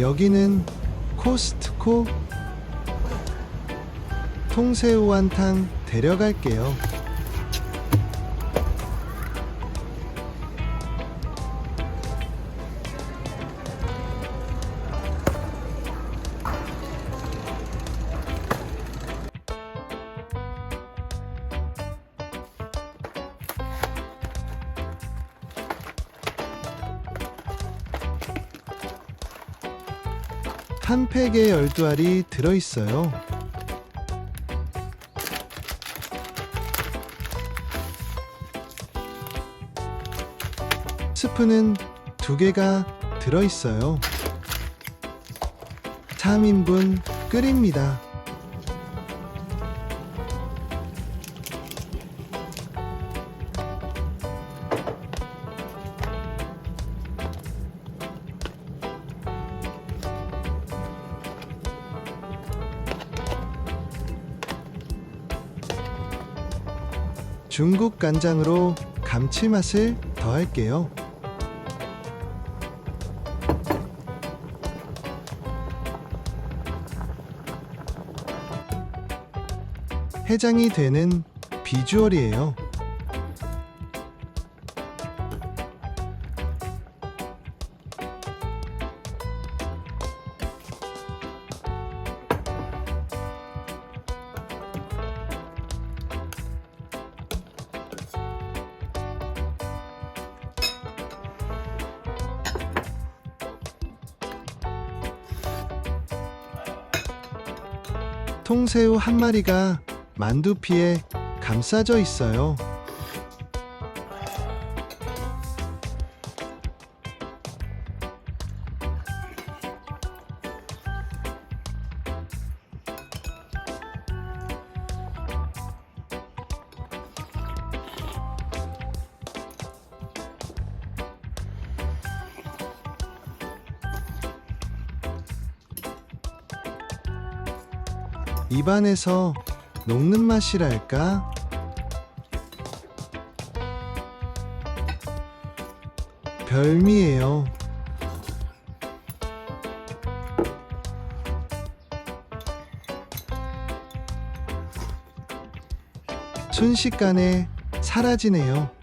여기는 코스트코 통새우 한탕 데려갈게요. 한 팩에 12알이 들어있어요. 스프는 두 개가 들어있어요. 3인분 끓입니다. 중국 간장으로 감칠맛을 더할게요. 해장이 되는 비주얼이에요. 통새우 한 마리가 만두피에 감싸져 있어요. 입안에서 녹는 맛이랄까? 별미예요. 순식간에 사라지네요.